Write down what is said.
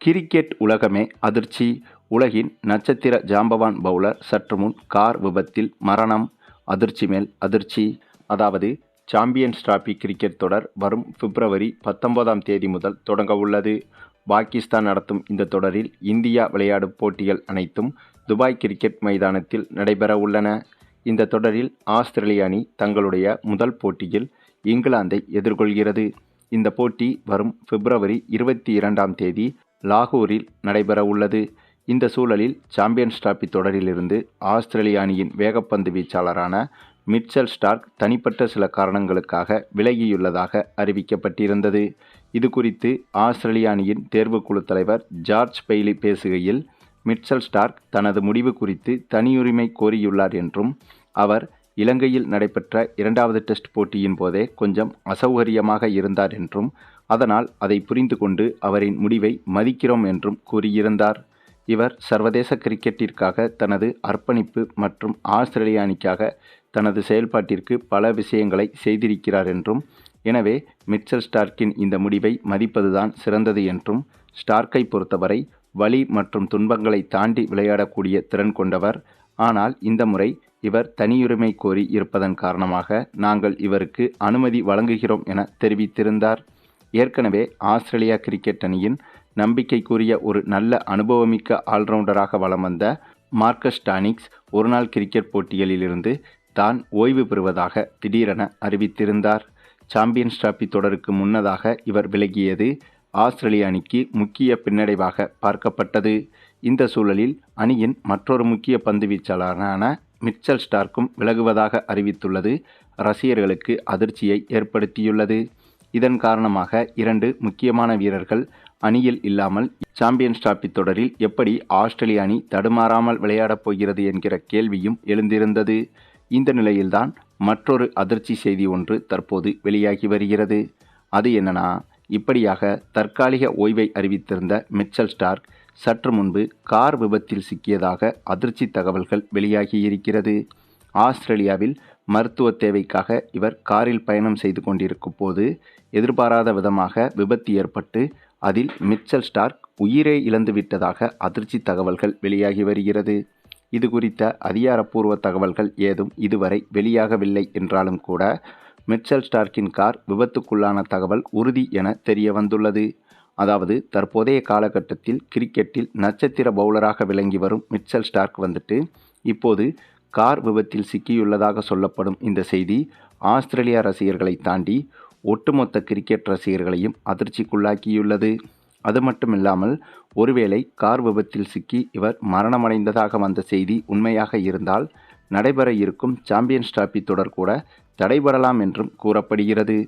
Cricket உலகமே அதிர்ச்சி. உலகின் நட்சத்திர ஜாம்பவான் பவுலர் சற்று முன் கார் விபத்தில் மரணம். அதிர்ச்சி மேல் அதிர்ச்சி. அதாவது சாம்பியன்ஸ் டிராபி கிரிக்கெட் தொடர் வரும் பிப்ரவரி பத்தொன்பதாம் தேதி முதல் தொடங்க உள்ளது. பாகிஸ்தான் நடத்தும் இந்த தொடரில் இந்தியா விளையாடும் போட்டிகள் அனைத்தும் துபாய் கிரிக்கெட் மைதானத்தில் நடைபெற உள்ளன. இந்த தொடரில் ஆஸ்திரேலிய அணி தங்களுடைய முதல் போட்டியில் இங்கிலாந்தை எதிர்கொள்கிறது. இந்த போட்டி வரும் பிப்ரவரி இருபத்தி இரண்டாம் தேதி லாகூரில் நடைபெற உள்ளது. இந்த சூழலில் சாம்பியன்ஸ் டிராபி தொடரிலிருந்து ஆஸ்திரேலிய அணியின் வேகப்பந்து வீச்சாளரான மிட்சல் ஸ்டார்க் தனிப்பட்ட சில காரணங்களுக்காக விலகியுள்ளதாக அறிவிக்கப்பட்டிருந்தது. இது குறித்து ஆஸ்திரேலிய அணியின் தேர்வுக்குழு தலைவர் ஜார்ஜ் பெய்லி பேசுகையில் மிட்சல் ஸ்டார்க் தனது முடிவு குறித்து தனியுரிமை கோரியுள்ளார் என்றும் அவர் இலங்கையில் நடைபெற்ற இரண்டாவது டெஸ்ட் போட்டியின் போதே கொஞ்சம் அசௌகரியமாக இருந்தார் என்றும் அதனால் அதை புரிந்து கொண்டு அவரின் முடிவை மதிக்கிறோம் என்றும் கூறியிருந்தார். இவர் சர்வதேச கிரிக்கெட்டிற்காக தனது அர்ப்பணிப்பு மற்றும் ஆஸ்திரேலிய அணிக்காக தனது செயல்பாட்டிற்கு பல விஷயங்களை செய்திருக்கிறார் என்றும் எனவே மிச்சல் ஸ்டார்க்கின் இந்த முடிவை மதிப்பதுதான் சிறந்தது என்றும் ஸ்டார்க்கை பொறுத்தவரை வலி மற்றும் துன்பங்களை தாண்டி விளையாடக்கூடிய திறன் கொண்டவர். ஆனால் இந்த முறை இவர் தனியுரிமை கோரி இருப்பதன் காரணமாக நாங்கள் இவருக்கு அனுமதி வழங்குகிறோம் என தெரிவித்திருந்தார். ஏற்கனவே ஆஸ்திரேலியா கிரிக்கெட் அணியின் நம்பிக்கைக்குரிய ஒரு நல்ல அனுபவமிக்க ஆல்ரவுண்டராக வலம் வந்த மார்க்கஸ் டானிக்ஸ் ஒருநாள் கிரிக்கெட் போட்டிகளிலிருந்து தான் ஓய்வு பெறுவதாக திடீரென அறிவித்திருந்தார். சாம்பியன்ஸ் டிராபி தொடருக்கு முன்னதாக இவர் விலகியது ஆஸ்திரேலிய அணிக்கு முக்கிய பின்னடைவாக பார்க்கப்பட்டது. இந்த சூழலில் அணியின் மற்றொரு முக்கிய பந்து வீச்சாளரான மிச்சல் ஸ்டார்க்கும் விலகுவதாக அறிவித்துள்ளது. ரசிகர்களுக்கு அதிர்ச்சியை ஏற்படுத்தியுள்ளது. இதன் காரணமாக இரண்டு முக்கியமான வீரர்கள் அணியில் இல்லாமல் சாம்பியன்ஸ் டிராபி தொடரில் எப்படி ஆஸ்திரேலிய அணி தடுமாறாமல் விளையாடப் போகிறது என்கிற கேள்வியும் எழுந்திருந்தது. இந்த நிலையில்தான் மற்றொரு அதிர்ச்சி செய்தி ஒன்று தற்போது வெளியாகி வருகிறது. அது என்னன்னா இப்படியாக தற்காலிக ஓய்வை அறிவித்திருந்த மிச்சல் ஸ்டார்க் சற்று முன்பு கார் விபத்தில் சிக்கியதாக அதிர்ச்சி தகவல்கள் வெளியாகியிருக்கிறது ஆஸ்திரேலியாவில் மருத்துவ தேவைக்காக இவர் காரில் பயணம் செய்து கொண்டிருக்கும் போது எதிர்பாராத விதமாக விபத்து ஏற்பட்டு அதில் மிச்சல் ஸ்டார்க் உயிரை இழந்து விட்டதாக அதிர்ச்சி தகவல்கள் வெளியாகி வருகிறது. இது குறித்த அதிகாரப்பூர்வ தகவல்கள் ஏதும் இதுவரை வெளியாகவில்லை என்றாலும் கூட மிச்சல் ஸ்டார்க்கின் கார் விபத்துக்குள்ளான தகவல் உறுதி என தெரிய வந்துள்ளது. அதாவது தற்போதைய காலகட்டத்தில் கிரிக்கெட்டில் நட்சத்திர பவுலராக விளங்கி வரும் மிச்சல் ஸ்டார்க் வந்துட்டு இப்போது கார் விபத்தில் சிக்கியுள்ளதாக சொல்லப்படும் இந்த செய்தி ஆஸ்திரேலியா ரசிகர்களை தாண்டி ஒட்டுமொத்த கிரிக்கெட் ரசிகர்களையும் அதிர்ச்சிக்குள்ளாக்கியுள்ளது. அது மட்டுமில்லாமல் ஒருவேளை கார் விபத்தில் சிக்கி இவர் மரணமடைந்ததாக வந்த செய்தி உண்மையாக இருந்தால் நடைபெற இருக்கும் சாம்பியன்ஸ் டிராபி தொடர் கூட தடைபடலாம் என்றும் கூறப்படுகிறது.